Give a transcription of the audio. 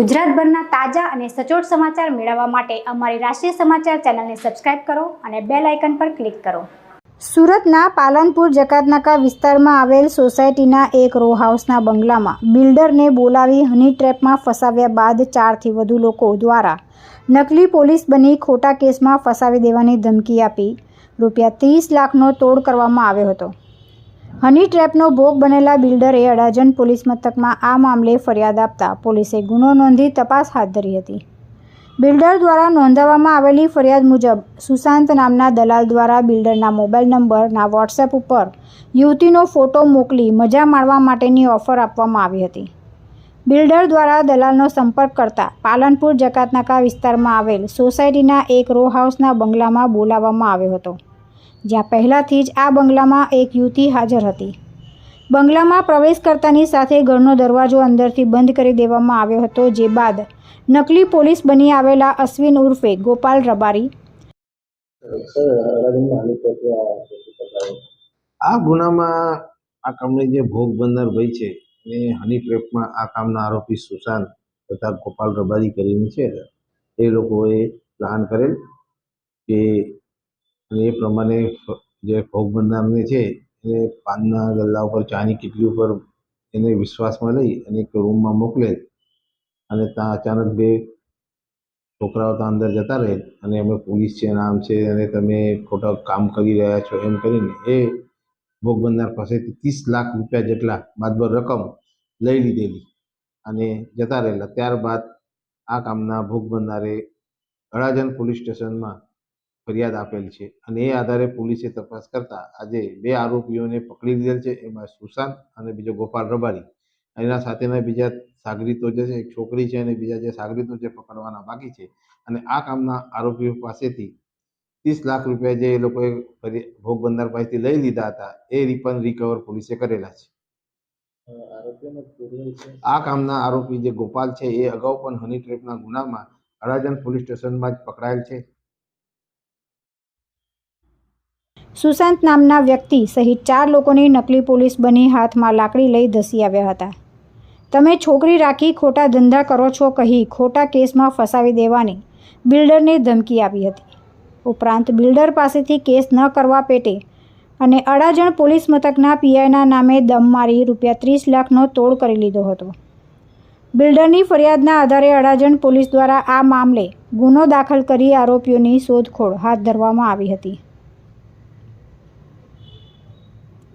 ગુજરાતભરના તાજા અને સચોટ સમાચાર મેળવવા માટે અમારી રાષ્ટ્રીય સમાચાર ચેનલને સબસ્ક્રાઇબ કરો અને બેલ આઇકન પર ક્લિક કરો. સુરતના પાલનપુર જકાતનાકા વિસ્તારમાં આવેલ સોસાયટીના એક રો હાઉસના બંગલામાં બિલ્ડરને બોલાવી હની ટ્રેપમાં ફસાવ્યા બાદ ચારથી વધુ લોકો દ્વારા નકલી પોલીસ બની ખોટા કેસમાં ફસાવી દેવાની ધમકી આપી. રૂપિયા ત્રીસ લાખનો તોડ કરવામાં આવ્યો હતો. હની ટ્રેપનો ભોગ બનેલા બિલ્ડરે અડાજણ પોલીસ મથકમાં આ મામલે ફરિયાદ આપતા પોલીસે ગુનો નોંધી તપાસ હાથ ધરી હતી. બિલ્ડર દ્વારા નોંધાવવામાં આવેલી ફરિયાદ મુજબ સુશાંત નામના દલાલ દ્વારા બિલ્ડરના મોબાઈલ નંબરના વોટ્સએપ ઉપર યુવતીનો ફોટો મોકલી મજા માણવા માટેની ઓફર આપવામાં આવી હતી. બિલ્ડર દ્વારા દલાલનો સંપર્ક કરતા પાલનપુર જકાતનાકા વિસ્તારમાં આવેલ સોસાયટીના એક રો હાઉસના બંગલામાં બોલાવવામાં આવ્યો હતો. જ્યાં પહેલાંથી જ આ બંગલામાં એક યુવતી હાજર હતી. બંગલામાં પ્રવેશ કરતાની સાથે ઘરનો દરવાજો અંદરથી બંધ કરી દેવામાં આવ્યો હતો, જે બાદ નકલી પોલીસ બની આવેલા અશ્વિન ઉર્ફે ગોપાલ રબારી આ ગુનામાં આ કામની જે ભોગ બનનાર ભાઈ છે એ હની ટ્રેપમાં આ કામના આરોપી સુશાંત તથા ગોપાલ રબારી કરીને છે, એ લોકોએ પ્લાન કરેલ કે અને એ પ્રમાણે જે ભોગ બનનારને છે એ પાનના ગલ્લા ઉપર, ચાની કીટલી ઉપર એને વિશ્વાસમાં લઈ અને એક રૂમમાં મોકલે અને ત્યાં અચાનક બે છોકરાઓ ત્યાં અંદર જતા રહે અને અમે પોલીસ છે, નામ છે અને તમે ખોટા કામ કરી રહ્યા છો એમ કરીને એ ભોગ બનનાર પાસેથી ત્રીસ લાખ રૂપિયા જેટલા માતબર રકમ લઈ લીધેલી અને જતા રહેલા. ત્યારબાદ આ કામના ભોગ બનનારે અડાજણ પોલીસ સ્ટેશનમાં ફરિયાદ આપેલ છે અને એ આધારે પોલીસે તપાસ કરતા આજે બે આરોપીઓને પકડી લીધેલ છે એમાં સુશાંત અને બીજો ગોપાલ રબારી. એના સાથેના બીજા સાગરીતો જે છે એક છોકરી છે અને બીજા જે સાગરીતો છે પકડવાના બાકી છે. અને આ કામના આરોપીઓ પાસેથી ત્રીસ લાખ રૂપિયા જે એ લોકોએ ભોગ બંદર પાસેથી લઈ લીધા હતા એ રિપન રિકવર પોલીસે કરેલા છે? આ કામના આરોપી જે ગોપાલ છે એ અગાઉ પણ હની ટ્રેપના ગુનામાં અડાજણ પોલીસ સ્ટેશનમાં જ પકડાયેલ છે. સુશાંત નામના વ્યક્તિ સહિત ચાર લોકોની નકલી પોલીસ બની હાથમાં લાકડી લઈ ધસી આવ્યા હતા. તમે છોકરી રાખી ખોટા ધંધા કરો છો કહી ખોટા કેસમાં ફસાવી દેવાની બિલ્ડરને ધમકી આપી હતી. ઉપરાંત બિલ્ડર પાસેથી કેસ ન કરવા પેટે અને અડાજણ પોલીસ મથકના પીઆઈના નામે દમ મારી રૂપિયા ત્રીસ લાખનો તોડ કરી લીધો હતો. બિલ્ડરની ફરિયાદના આધારે અડાજણ પોલીસ દ્વારા આ મામલે ગુનો દાખલ કરી આરોપીઓની શોધખોળ હાથ ધરવામાં આવી હતી.